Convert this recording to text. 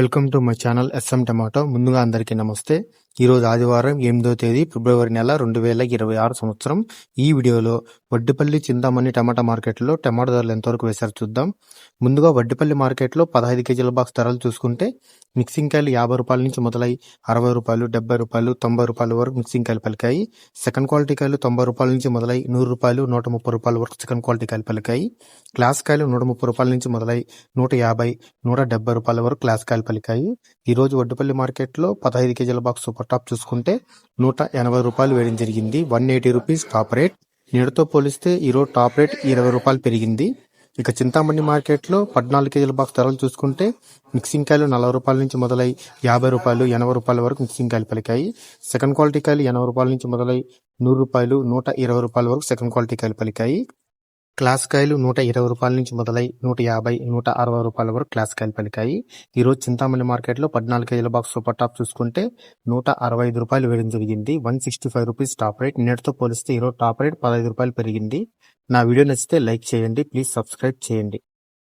Welcome to my channel SM tomato ముందుగా అందరికీ నమస్తే. ఈరోజు ఆదివారం ఎనిమిదో తేదీ ఫిబ్రవరి నెల రెండు వేల ఇరవై ఆరు సంవత్సరం. ఈ వీడియోలో వడ్డిపల్లి చింతామణి టమాటా మార్కెట్లో టమాటా ధరలు ఎంతవరకు వేశారు చూద్దాం. ముందుగా వడ్డిపల్లి మార్కెట్లో పదహైదు కేజీల బాక్స్ ధరలు చూసుకుంటే మిక్సింగ్ కాయలు యాభై రూపాయల నుంచి మొదలై అరవై రూపాయలు డెబ్బై రూపాయలు తొంభై రూపాయల వరకు మిక్సింగ్ కాయలు పలికాయి. సెకండ్ క్వాలిటీ కాయలు తొంభై రూపాయల నుంచి మొదలై నూరు రూపాయలు నూట ముప్పై రూపాయల వరకు సెకండ్ క్వాలిటీ కాయలు పలికాయి. క్లాస్ కాయలు నూట ముప్పై రూపాయల నుంచి మొదలై నూట యాభై నూట డెబ్బై రూపాయల వరకు క్లాస్ కాయలు పలికాయి. ఈరోజు వడ్డిపల్లి వడ్డుపల్లి మార్కెట్లో పదహైదు కేజీల బాక్స్ సూపర్ టాప్ చూసుకుంటే నూట ఎనభై రూపాయలు వేయడం జరిగింది. One eighty rupees top rate. నేడుతో పోలిస్తే ఈరోజు టాప్ రేట్ ఇరవై రూపాయలు పెరిగింది. ఇక చింతామణి మార్కెట్లో పద్నాలుగు కేజీల బాక్స్ ధరలు చూసుకుంటే మిక్సింగ్ కాయలు నలభై రూపాయల నుంచి మొదలై యాభై రూపాయలు ఎనభై రూపాయల వరకు మిక్సింగ్ కాయలు పలికాయి. సెకండ్ క్వాలిటీ కాయలు ఎనభై రూపాయల నుంచి మొదలై నూరు రూపాయలు నూట ఇరవై రూపాయల వరకు సెకండ్ క్వాలిటీ కాయలు పలికాయి. క్లాస్ కాయలు నూట ఇరవై రూపాయల నుంచి మొదలై నూట యాభై నూట అరవై రూపాయల వరకు క్లాస్కాయలు పలికాయి. ఈరోజు చింతామణి మార్కెట్లో పద్నాలుగు కేజీల బాక్స్ సూపర్ టాప్ చూసుకుంటే నూట అరవై ఐదు రూపాయలు వేయడం జరిగింది. One sixty five rupees top rate. నేటితో పోలిస్తే ఈరోజు టాప్ రేట్ పదహైదు రూపాయలు పెరిగింది. నా వీడియో నచ్చితే లైక్ చేయండి. ప్లీజ్ సబ్స్క్రైబ్ చేయండి.